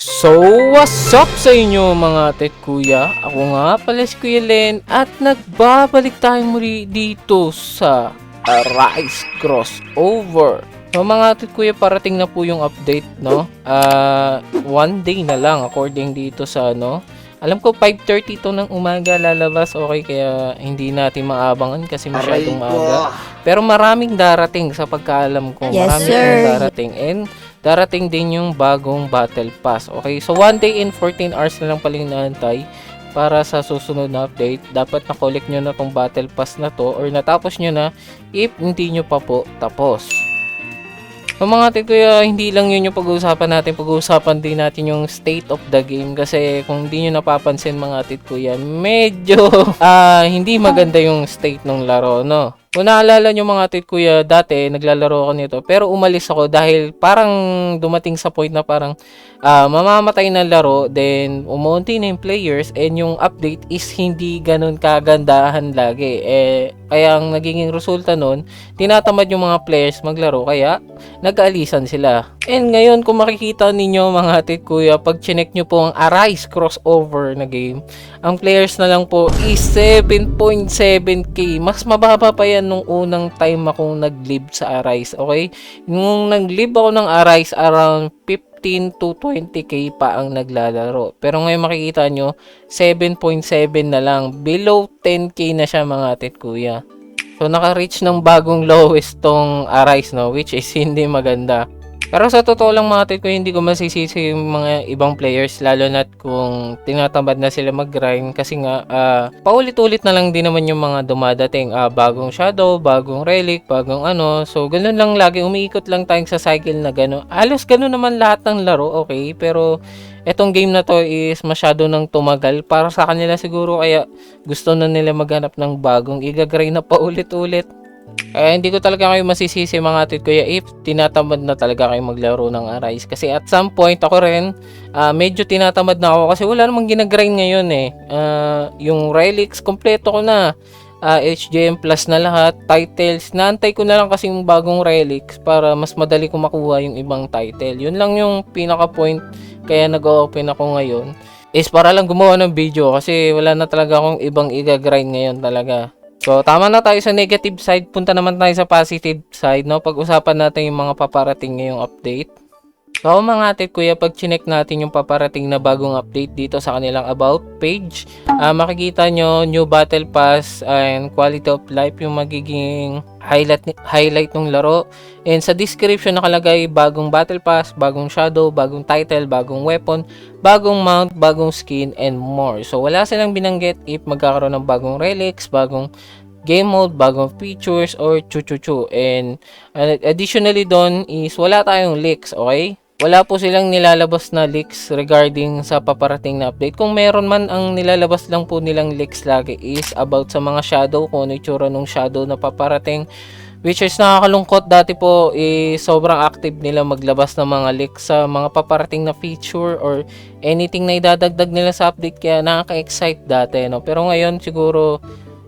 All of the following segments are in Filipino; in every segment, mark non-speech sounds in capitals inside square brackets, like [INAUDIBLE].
So, what's up sa inyo mga tet kuya? Ako nga pala si Kuya Len at nagbabalik tayo muli dito sa Arise Crossover. So mga tet kuya, parating na po yung update, no? Ah, one day na lang according dito sa ano. Alam ko 5.30 to ng umaga lalabas, okay, kaya hindi natin maabangan kasi masyadong maaga. Pero maraming darating sa pagkaalam ko. Yes, maraming sir. darating. And darating din yung bagong battle pass. Okay, so one day in 14 hours na lang paling naantay para sa susunod na update. Dapat na-collect nyo na tong battle pass na to or natapos nyo na if hindi nyo pa po tapos. So mga ate kuya, hindi lang yun yung pag-uusapan natin. Pag-uusapan din natin yung state of the game kasi kung hindi nyo napapansin mga ate kuya, medyo [LAUGHS] ah hindi maganda yung state ng laro, no? Kung naalala nyo mga tit kuya, dati naglalaro ako nito pero umalis ako dahil parang dumating sa point na parang ah, mamamatay na laro then umunti na yung players and yung update is hindi ganun kagandahan lagi. Eh, kaya ang nagiging resulta nun, tinatamad yung mga players maglaro kaya nag-aalisan sila. And ngayon kung makikita ninyo mga tit kuya, pag chinek nyo po ang Arise crossover na game, ang players na lang po is 7.7k. Mas mababa pa yan nung unang time akong nag-live sa Arise, okay? Nung nag-live ako ng Arise, around 15 to 20k pa ang naglalaro. Pero ngayon makikita nyo, 7.7 na lang. Below 10k na siya mga tit kuya. So naka-reach ng bagong lowest tong Arise no, which is [LAUGHS] hindi maganda. Pero sa totoo lang mga ko, hindi ko masisisi yung mga ibang players lalo na kung tinatamad na sila mag-grind kasi nga ah, paulit-ulit na lang din naman yung mga dumadating. Ah, bagong shadow, bagong relic, bagong ano. So ganun lang lagi, umiikot lang tayong sa cycle na gano'n. Halos ganun naman lahat ng laro, okay? Pero etong game na to is masyado nang tumagal para sa kanila siguro kaya gusto na nila maghanap ng bagong igagrind na paulit-ulit. Kaya hindi ko talaga kayo masisisi mga atit kuya if tinatamad na talaga kayo maglaro ng Arise. Kasi at some point ako rin, ah, medyo tinatamad na ako kasi wala namang ginagrind ngayon eh. Ah, yung relics, kompleto ko na. Ah, HJM plus na lahat, titles, naantay ko na lang kasi yung bagong relics para mas madali ko makuha yung ibang title. Yun lang yung pinaka point kaya nag-open ako ngayon is para lang gumawa ng video kasi wala na talaga akong ibang igagrind ngayon talaga. So, tama na tayo sa negative side. Punta naman tayo sa positive side, no? Pag-usapan natin yung mga paparating ngayong update. So, mga ate kuya, pag chinek natin yung paparating na bagong update dito sa kanilang about page, ah, makikita nyo new battle pass and quality of life yung magiging highlight, highlight ng laro. And sa description nakalagay bagong battle pass, bagong shadow, bagong title, bagong weapon, bagong mount, bagong skin, and more. So, wala silang binanggit if magkakaroon ng bagong relics, bagong game mode, bagong features, or chu-chu-chu. And uh, additionally doon is wala tayong leaks, okay? Wala po silang nilalabas na leaks regarding sa paparating na update. Kung meron man, ang nilalabas lang po nilang leaks lagi is about sa mga shadow, kung ano yung tsura ng shadow na paparating. Which is nakakalungkot dati po eh, sobrang active nila maglabas ng mga leaks sa mga paparating na feature or anything na idadagdag nila sa update kaya nakaka-excite dati no. Pero ngayon siguro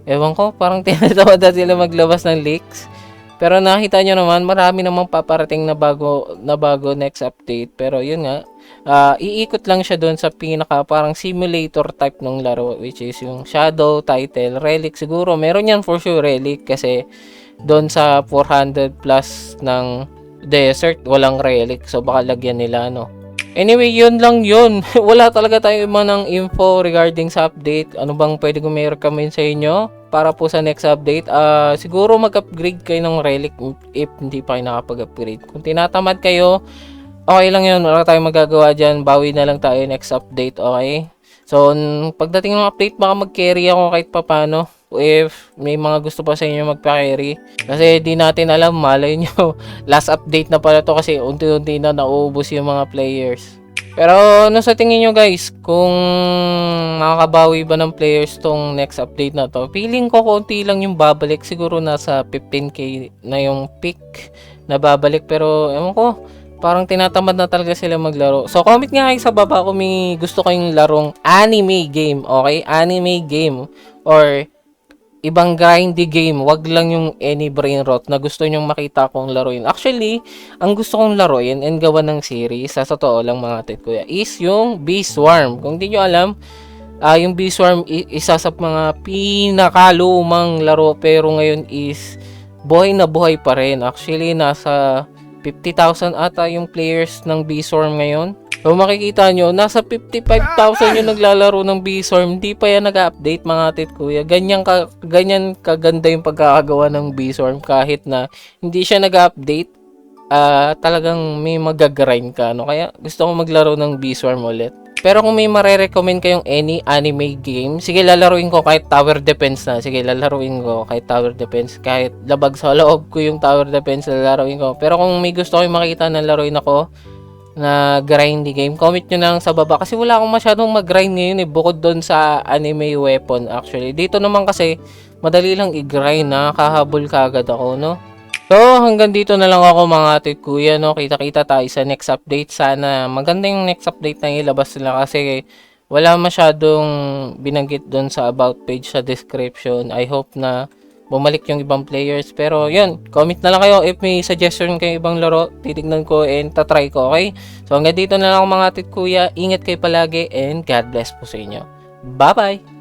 ewan ko parang [LAUGHS] tinatawad na sila maglabas ng leaks. Pero nakita nyo naman marami namang paparating na bago na bago next update. Pero yun nga ah, iikot lang siya doon sa pinaka parang simulator type ng laro which is yung shadow, title, relic siguro. Meron yan for sure relic kasi doon sa 400 plus ng desert, walang relic. So, baka lagyan nila, no? Anyway, yun lang yun. [LAUGHS] Wala talaga tayo iba ng info regarding sa update. Ano bang pwede kong may recommend sa inyo para po sa next update? Ah, siguro mag-upgrade kayo ng relic if hindi pa kayo nakapag-upgrade. Kung tinatamad kayo, okay lang yun. Wala tayong magagawa dyan. Bawi na lang tayo next update, okay? So, pagdating ng update, baka mag-carry ako kahit papano if may mga gusto pa sa inyo magpa-carry. Kasi di natin alam, malay nyo, [LAUGHS] last update na pala to kasi unti-unti na nauubos yung mga players. Pero ano sa tingin nyo guys, kung makakabawi ba ng players tong next update na to, feeling ko konti lang yung babalik, siguro nasa 15k na yung peak na babalik pero ewan ko, parang tinatamad na talaga sila maglaro. So comment nga kayo sa baba kung may gusto kayong larong anime game, okay? Anime game or ibang grindy game, wag lang yung any brain rot na gusto nyong makita kong laruin. Actually, ang gusto kong laruin and gawa ng series, sa totoo lang mga tit kuya, is yung Beast Swarm. Kung di nyo alam, ah yung Beast Swarm, isa sa mga pinakalumang laro pero ngayon is buhay na buhay pa rin. Actually, nasa 50,000 ata yung players ng B-Storm ngayon. So makikita nyo, nasa 55,000 yung naglalaro ng B-Storm. Hindi pa yan nag-update mga tit kuya. Ganyan, ka, ganyan kaganda yung pagkakagawa ng B-Storm kahit na hindi siya nag-update. ah talagang may magagrind ka. No? Kaya gusto ko maglaro ng B-Storm ulit. Pero kung may marerecommend kayong any anime game, sige lalaruin ko kahit tower defense na. Sige lalaruin ko kahit tower defense. Kahit labag sa loob ko yung tower defense, lalaruin ko. Pero kung may gusto kayong makita na laruin ako na grindy game, comment nyo lang sa baba. Kasi wala akong masyadong mag-grind ngayon eh. Bukod doon sa anime weapon actually. Dito naman kasi, madali lang i-grind na. Kahabol ka agad ako, no? So, hanggang dito na lang ako mga tit kuya, no? Kita-kita tayo sa next update. Sana maganda yung next update na ilabas nila kasi wala masyadong binanggit doon sa about page sa description. I hope na bumalik yung ibang players. Pero yun, comment na lang kayo if may suggestion kayo ibang laro. Titignan ko and tatry ko, okay? So hanggang dito na lang mga tit kuya. Ingat kayo palagi and God bless po sa inyo. Bye-bye!